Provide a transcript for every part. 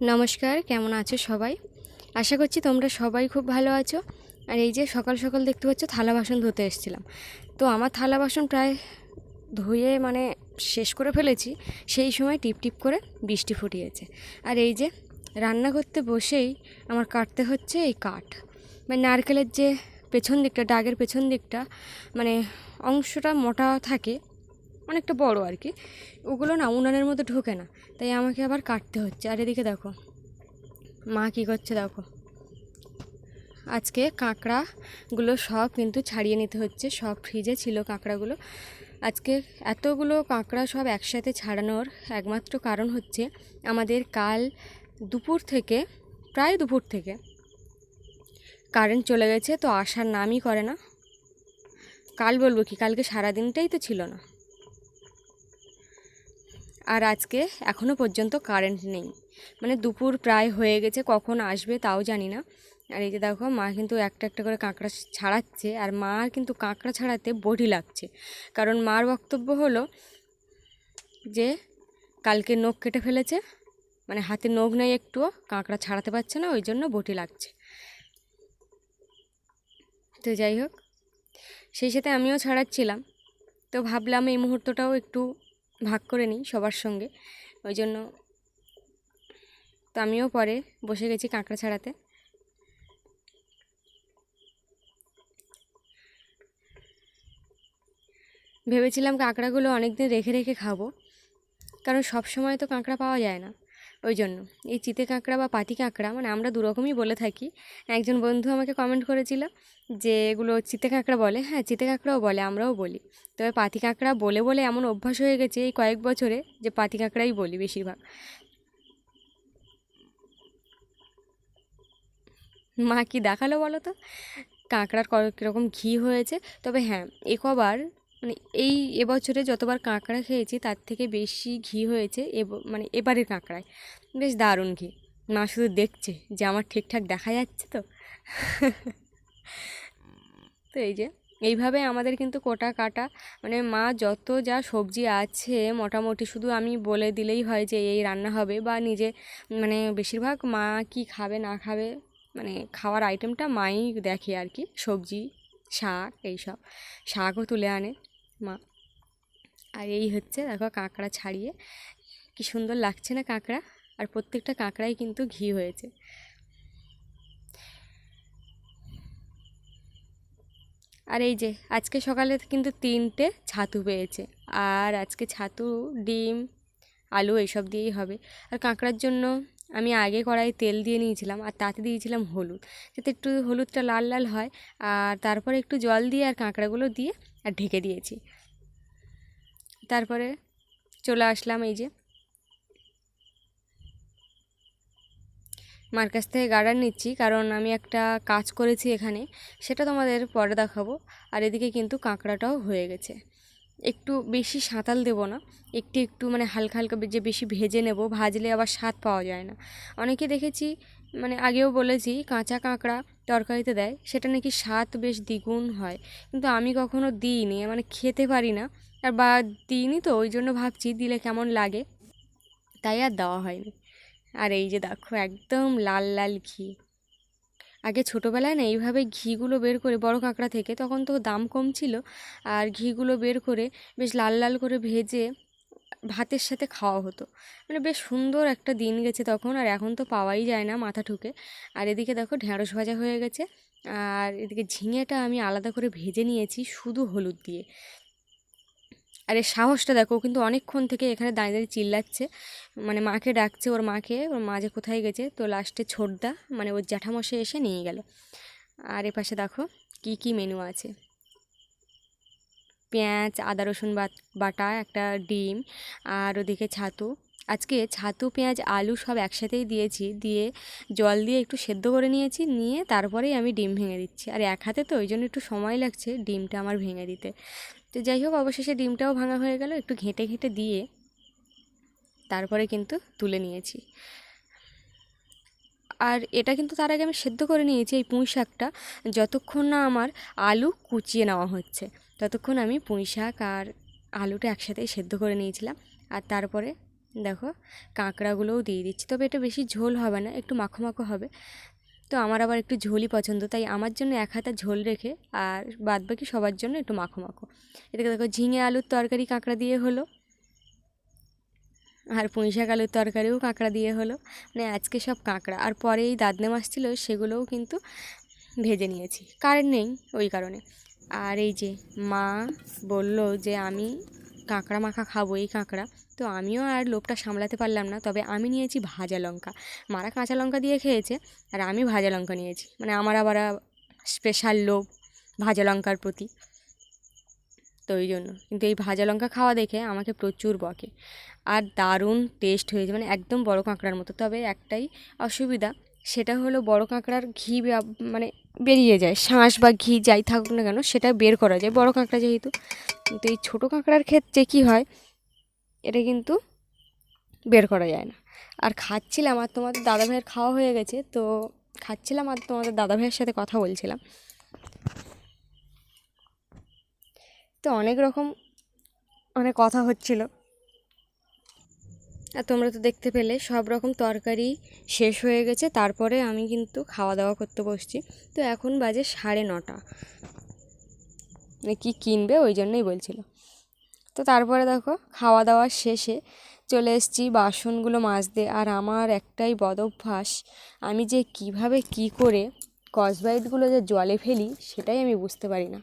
নমস্কার, কেমন আছো সবাই? আশা করছি তোমরা সবাই খুব ভালো আছো। আর এই যে সকাল সকাল দেখতে পাচ্ছ, থালা বাসন ধুতে এসেছিলাম। তো আমার থালা বাসন প্রায় ধুয়ে মানে শেষ করে ফেলেছি, সেই সময় টিপ টিপ করে বৃষ্টি ফুটিয়েছে। আর এই যে রান্না করতে বসেই আমার কাটতে হচ্ছে এই কাঠ। মানে নারকেলের যে পেছন দিকটা, ডাগের পেছন দিকটা মানে অংশটা মোটা থাকে অনেকটা বড় আর কি। ওগুলো না উনানের মধ্যে ঢোকে না, তাই আমাকে আবার কাটতে হচ্ছে। আর এদিকে দেখো, মা কী করছে দেখো। আজকে কাঁকড়াগুলো সব কিন্তু ছাড়িয়ে নিতে হচ্ছে, সব ফ্রিজে ছিল কাঁকড়াগুলো। আজকে এতগুলো কাঁকড়া সব একসাথে ছাড়ানোর একমাত্র কারণ হচ্ছে আমাদের কাল দুপুর থেকে, প্রায় দুপুর থেকে কারেন্ট চলে গেছে, তো আসার নামই করে না। কাল বলব কি, কালকে সারাদিনটাই তো ছিল না। আর আজকে এখনও পর্যন্ত কারেন্ট নেই। মানে দুপুর প্রায় হয়ে গেছে, কখন আসবে তাও জানি না। আর এই যে দেখো, মা কিন্তু একটা একটা করে কাঁকড়া ছাড়াচ্ছে আর মা কিন্তু কাঁকড়া ছাড়াতে বডি লাগছে। কারণ মার বক্তব্য হলো যে, কালকে নখ কেটে ফেলেছে মানে হাতে নখ নেই একটুও, কাঁকড়া ছাড়াতে পারছে না, ওই জন্য বটি লাগছে। তো যাই হোক, সেই সাথে আমিও ছাড়াচ্ছিলাম। তো ভাবলাম এই মুহূর্তটাও একটু ভাগ করে নিই সবার সঙ্গে। ওই জন্য তো আমিও পরে বসে গেছি কাঁকড়া ছাড়াতে। ভেবেছিলাম কাঁকড়াগুলো অনেক দিন রেখে রেখে খাব, কারণ সব সময় তো কাঁকড়া পাওয়া যায় না। ওই জন্য এই চিতে কাঁকড়া বা পাতি কাঁকড়া মানে আমরা দুরকমই বলে থাকি। একজন বন্ধু আমাকে কমেন্ট করেছিল যে, এগুলো চিতে কাঁকড়া বলে। হ্যাঁ চিতে কাঁকড়াও বলে, আমরাও বলি। তবে পাতি কাঁকড়া বলে বলে এমন অভ্যাস হয়ে গেছে এই কয়েক বছরে যে, পাতি কাঁকড়াই বলি বেশিরভাগ। মা কি দেখাল বলো তো? কাঁকড়ার কীরকম ঘি হয়েছে। তবে হ্যাঁ একবার মানে এই এবছরে যতবার কাঁকড়া খেয়েছি, তার থেকে বেশি ঘি হয়েছে এব মানে এবারের কাঁকড়ায়। বেশ দারুণ ঘি। মা শুধু দেখছে যে আমার ঠিকঠাক দেখা যাচ্ছে তো। তো এই যে, এইভাবে আমাদের কিন্তু কোটা কাটা। মানে মা যত যা সবজি আছে, মোটামুটি শুধু আমি বলে দিলেই হয় যে এই রান্না হবে বা নিজে মানে বেশিরভাগ মা কি খাবে না খাবে মানে খাওয়ার আইটেমটা মাই দেখে আর কি। সবজি, শাক, এইসব। শাকও তুলে আনে। মা। আর এই হচ্ছে দেখো কাঁকড়া ছাড়িয়ে। কি সুন্দর লাগছে না কাঁকড়া? আর প্রত্যেকটা কাঁকড়াই কিন্তু ঘি হয়েছে। আর এই যে, আজকে সকালে কিন্তু তিনটে ছাতু পেয়েছে। আর আজকে ছাতু, ডিম, আলু এইসব দিয়েই হবে। আর কাঁকড়ার জন্য আমি আগে কড়াই তেল দিয়ে নিয়েছিলাম আর তাতে দিয়েছিলাম হলুদ। যাতে একটু হলুদটা লাল লাল হয়। আর তারপরে একটু জল দিয়ে আর কাঁকড়াগুলো দিয়ে আর ঢেকে দিয়েছি। তারপরে চলে আসলাম এই যে মার কাছ থেকে গার্ডার নিচ্ছি, কারণ আমি একটা কাজ করেছি এখানে, সেটা তোমাদের পরে দেখাবো। আর এদিকে কিন্তু কাঁকড়াটাও হয়ে গেছে। একটু বেশি সাঁতাল দেবো না, একটু একটু মানে হালকা হালকা যে বেশি ভেজে নেব, ভাজলে আবার স্বাদ পাওয়া যায় না। অনেকে দেখেছি মানে আগেও বলেছি, কাঁচা কাঁকড়া তরকারিতে দেয়, সেটা নাকি স্বাদ বেশ দ্বিগুণ হয়। কিন্তু আমি কখনো দিইনি মানে খেতে পারি না। আর বা দিইনি তো, ওই জন্য ভাবছি দিলে কেমন লাগে? তাই আর দেওয়া হয়নি। আর এই যে দেখো, একদম লাল লাল ঘি। আগে ছোটোবেলায় না এইভাবে ঘিগুলো বের করে, বড় কাঁকড়া থেকে, তখন তো দাম কম ছিল। আর ঘিগুলো বের করে, বেশ লাল লাল করে ভেজে ভাতের সাথে খাওয়া হতো। মানে বেশ সুন্দর একটা দিন গেছে তখন, আর এখন তো পাওয়াই যায় না মাথা ঠুকে। আর এদিকে দেখো ঢ্যাঁড়স ভাজা হয়ে গেছে, আর এদিকে ঝিঙেটা আমি আলাদা করে ভেজে নিয়েছি শুধু হলুদ দিয়ে। আর এর সাহসটা দেখো কিন্তু অনেকক্ষণ থেকে এখানে দাঁড়িয়ে দাঁড়িয়ে চিল্লাচ্ছে। মানে মাকে ডাকছে ওর মাকে, ওর মা যে কোথায় গেছে, তো লাস্টে ছোটদা মানে ওর জ্যাঠামশাই এসে নিয়ে গেল। আর এ পাশে দেখো কি কি মেনু আছে। পেঁয়াজ, আদা, রসুন বাটা, একটা ডিম আর ওদিকে ছাতু। আজকে ছাতু, পেঁয়াজ, আলু সব একসাথেই দিয়েছি। দিয়ে জল দিয়ে একটু সেদ্ধ করে নিয়েছি। নিয়ে তারপরেই আমি ডিম ভেঙে দিচ্ছি। আর এক হাতে তো ওই জন্য একটু সময় লাগছে ডিমটা আমার ভেঙে দিতে। তো যাই হোক, অবশেষে ডিমটাও ভাঙা হয়ে গেল। একটু ঘেঁটে ঘেঁটে দিয়ে তারপরে কিন্তু তুলে নিয়েছি। আর এটা কিন্তু তার আগে আমি সেদ্ধ করে নিয়েছি এই পুঁই শাকটা। যতক্ষণ না আমার আলু কুচিয়ে নেওয়া হচ্ছে। ততক্ষণ আমি পুঁই শাক আর আলুটা একসাথেই সেদ্ধ করে নিয়েছিলাম। আর তারপরে দেখো, কাঁকড়াগুলোও দিয়ে দিচ্ছি। তবে এটা বেশি ঝোল হবে না, একটু মাখো মাখো হবে। তো আমার আবার একটু ঝোলই পছন্দ, তাই আমার জন্য এক হাতা ঝোল রেখে আর বাদ বাকি সবার জন্য একটু মাখো মাখো। এদিকে দেখো, ঝিঙে আলুর তরকারি কাঁকড়া দিয়ে হলো। আর পুঁই শাক আলুর তরকারিও কাঁকড়া দিয়ে হলো। মানে আজকে সব কাঁকড়া। আর পরে এই দাদনে মাছ ছিল, সেগুলোও কিন্তু ভেজে নিয়েছি। কারেন্ট নেই ওই কারণে। আর এই যে মা বলল যে আমি কাঁকড়া মাখা খাব, এই কাঁকড়া। তো আমিও আর লোভটা সামলাতে পারলাম না, তবে আমি নিয়েছি ভাজা লঙ্কা। মারা কাঁচা লঙ্কা দিয়ে খেয়েছে, আর আমি ভাজা লঙ্কা নিয়েছি। মানে আমার আবার স্পেশাল লোভ ভাজা লঙ্কার প্রতি। তো ওই জন্য। কিন্তু এই ভাজা লঙ্কা খাওয়া দেখে আমাকে প্রচুর বকে। আর দারুণ টেস্ট হয়েছে মানে একদম বড় কাঁকড়ার মতো। তবে একটাই অসুবিধা, সেটা হলো বড় কাঁকড়ার ঘি মানে বেরিয়ে যায়। শাঁস বা ঘি যাই থাকুক না কেন সেটা বের করা যায়। বড় কাঁকড়া যেহেতু, কিন্তু এই ছোটো কাঁকড়ার ক্ষেত্রে কী হয়, এটা কিন্তু বের করা যায় না। আর খাচ্ছিলাম, আর তোমাদের দাদা ভাইয়ের খাওয়া হয়ে গেছে, তো খাচ্ছিলাম, আর তোমাদের দাদা ভাইয়ের সাথে কথা বলছিলাম। তো অনেক রকম, অনেক কথা হচ্ছিল। আর তোমরা তো দেখতে পেলে, সব রকম তরকারি শেষ হয়ে গেছে, তারপরে আমি কিন্তু খাওয়া দাওয়া করতে বসছি। তো এখন বাজে সাড়ে নটা। কী কিনবে ওই জন্যই বলছিল। তো তারপরে দেখো খাওয়া দাওয়া শেষে চলে এসেছি বাসনগুলো মাজতে। আর আমার একটাই বদভ্যাস, আমি যে কীভাবে কি করে কসবাইটগুলো যে জলে ফেলি, সেটাই আমি বুঝতে পারি না।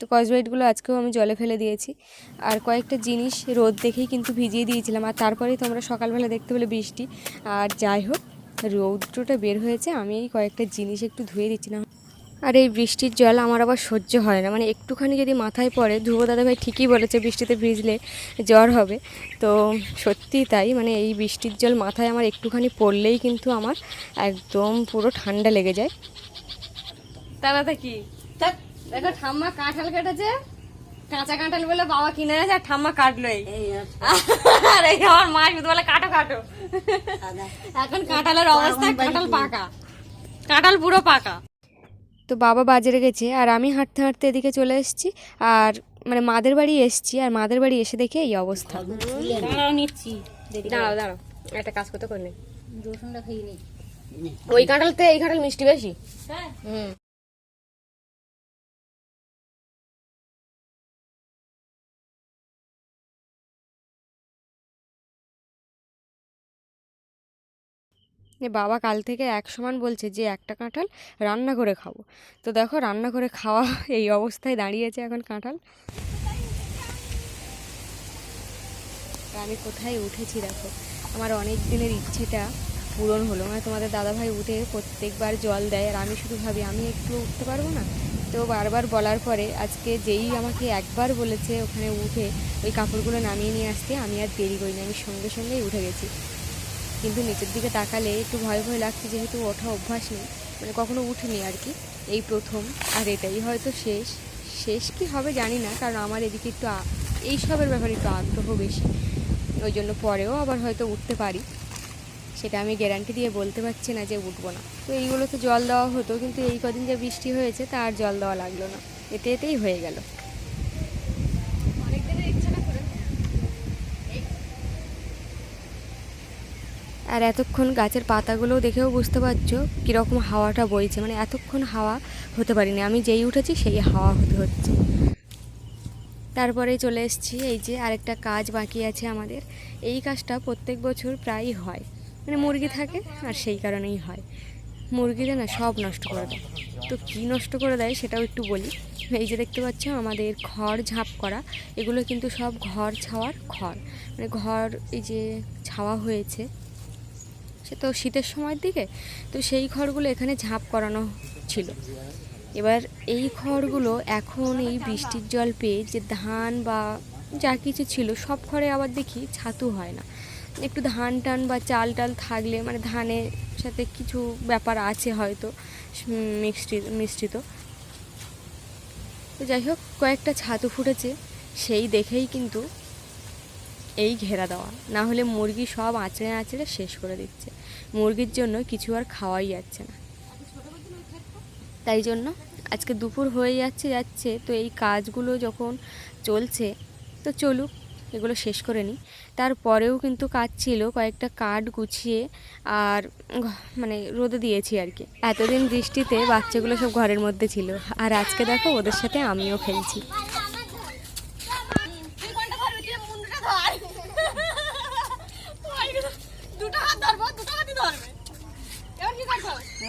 তো কসবাইটগুলো আজকেও আমি জলে ফেলে দিয়েছি। আর কয়েকটা জিনিস রোদ দেখেই কিন্তু ভিজিয়ে দিয়েছিলাম। আর তারপরেই তোমরা সকালবেলা দেখতে পেলে বৃষ্টি। আর যাই হোক রৌদ্রটা বের হয়েছে। আমি এই কয়েকটা জিনিস একটু ধুয়ে দিচ্ছি না আর এই বৃষ্টির জল আমার আবার সহ্য হয় না। মানে একটুখানি যদি মাথায় পড়ে ধ্রুব দাদা ভাই ঠিকই বলেছে বৃষ্টিতে ভিজলে জ্বর হবে। তো সত্যিই তাই মানে এই বৃষ্টির জল মাথায় আমার একটুখানি পড়লেই কিন্তু আমার একদম পুরো ঠান্ডা লেগে যায়। তারা কি? দেখো ঠাম্মা কাঁঠাল কেটেছে। কাঁচা কাঁঠাল বলে বাবা কিনে এনেছে আর ঠাম্মা কাটলো এই। আর এই আমার মা শুধু বলে কাটো কাটো। এখন কাঁঠালের অবস্থা কাঁঠাল পাকা। কাঁঠাল পুরো পাকা। তো বাবা বাজারে গেছে আর আমি হাঁটতে হাঁটতে এদিকে চলে এসেছি আর মানে মাদের বাড়ি এসেছি আর মাদের বাড়ি এসে দেখে এই অবস্থা। দাঁড়াও নিচ্ছি। দাঁড়াও দাঁড়াও। একটা কাজ করতে করে নে। রসুনটা খেয়ে নিই ওই কাঁঠালতে এই কাঁঠাল মিষ্টি বেশি? হ্যাঁ। হুম। বাবা কাল থেকে এক সমান বলছে যে একটা কাঁঠাল রান্না করে খাব। তো দেখো রান্না করে খাওয়া এই অবস্থায় দাঁড়িয়েছে এখন কাঁঠাল। আমি কোথায় উঠেছি দেখো? আমার অনেক দিনের ইচ্ছেটা পূরণ হলো। মানে তোমাদের দাদাভাই উঠে প্রত্যেকবার জল দেয় আর আমি শুধু ভাবি, আমি একটু উঠতে পারব না? তো বারবার বলার পরে আজকে যেই আমাকে একবার বলেছে ওখানে উঠে ওই কাপড়গুলো নামিয়ে নিয়ে আসতে, আমি আর দেরি করিনি, আমি সঙ্গে সঙ্গেই উঠে গেছি। কিন্তু নিচের দিকে তাকালে একটু ভয় ভয় লাগছে যেহেতু ওঠা অভ্যাস নেই। মানে কখনো উঠিনি আর কি। এই প্রথম। আর এটাই হয়তো শেষ। শেষ কি হবে জানি না, কারণ আমার এদিকে একটু এইসবের ব্যাপারে একটু আগ্রহ বেশি। ওই জন্য পরেও আবার হয়তো উঠতে পারি। সেটা আমি গ্যারান্টি দিয়ে বলতে পারছি না যে উঠবো না। তো এইগুলো তো জল দেওয়া হতো, কিন্তু এই কদিন যে বৃষ্টি হয়েছে তা আর জল দেওয়া লাগল না। এতে এতেই হয়ে গেল। আর এতক্ষণ গাছের পাতাগুলো দেখেও বুঝতে পারছ কীরকম হাওয়াটা বইছে। মানে এতক্ষণ হাওয়া হতে পারিনি। আমি যেই উঠেছি সেই হাওয়া হতে হচ্ছে। তারপরে চলে এসেছি। এই যে আরেকটা কাজ বাকি আছে আমাদের। এই কাজটা প্রত্যেক বছর প্রায়ই হয়। মানে মুরগি থাকে আর সেই কারণেই হয়। মুরগিরা না সব নষ্ট করে দেয়। তো কী নষ্ট করে দেয় সেটাও একটু বলি। এই যে দেখতে পাচ্ছ আমাদের খড় ঝাঁপ করা। এগুলো কিন্তু সব ঘর ছাওয়ার খড়। মানে ঘর এই যে ছাওয়া হয়েছে। সে তো শীতের সময়ের দিকে, তো সেই খড়গুলো এখানে ঝাঁপ করানো ছিল। এবার এই খড়গুলো এখন এই বৃষ্টির জল পেয়ে যে ধান বা যা কিছু ছিল, সব খড়ে আবার দেখি ছাতু হয় না। একটু ধান টান বা চাল টাল থাকলে মানে ধানের সাথে কিছু ব্যাপার আছে হয়তো মিশ্রিত মিশ্রিত। তো যাই হোক, কয়েকটা ছাতু ফুটেছে, সেই দেখেই কিন্তু এই ঘেরা দেওয়া। না হলে মুরগি সব আঁচড়ে আঁচড়ে শেষ করে দিচ্ছে। মুরগির জন্য কিছু আর খাওয়াই যাচ্ছে না। তাই জন্য আজকে দুপুর হয়ে যাচ্ছে যাচ্ছে। তো এই কাজগুলো যখন চলছে, তো চলুক, এগুলো শেষ করে নিই। তারপরেও কিন্তু কাজ ছিল কয়েকটা কাঠ গুছিয়ে আর মানে রোদে দিয়েছি আর কি। এতদিন বৃষ্টিতে বাচ্চাগুলো সব ঘরের মধ্যে ছিল। আর আজকে দেখো ওদের সাথে আমিও খেলছি।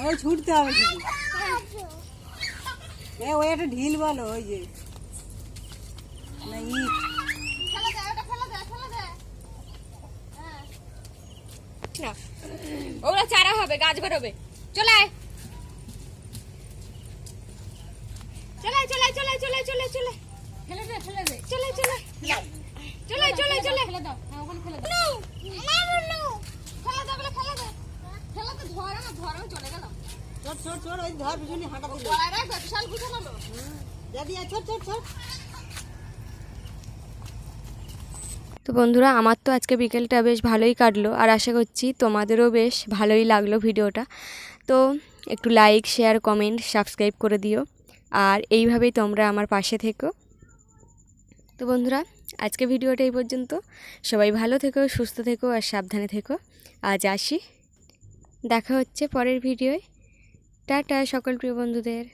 ওই ছুটতে হবে শুধু। এ ওই একটা ঢিল বলো ওই যে। না ইট। ওগুলো চারা হবে গাছ বেরোবে। চলে আয়। চলে চলে চলে চলে চলে চলে। ফেলে দে ফেলে দে। চলে আয়, চলে আয়। চলে আয়, চলে আয়, চলে আয়। ফেলে দাও ওখানে ফেলে দাও ছোট ছোট ছোট ওই ধর পিছনে হাঁটা দিল দাদি ছোট ছোট ছোট তো বন্ধুরা আমার তো আজকে বিকেলটা বেশ ভালোই কাটলো আর আশা করছি তোমাদেরও বেশ ভালোই লাগল ভিডিওটা। তো একটু লাইক শেয়ার কমেন্ট সাবস্ক্রাইব করে দিও আর এইভাবেই তোমরা আমার পাশে থেকো। তো বন্ধুরা আজকে ভিডিওটা এই পর্যন্ত। সবাই ভালো থেকো সুস্থ থেকো আর সাবধানে থেকো। আজ আসি। দেখা হচ্ছে পরের ভিডিওয়। টাটা সকল প্রিয় বন্ধুদের।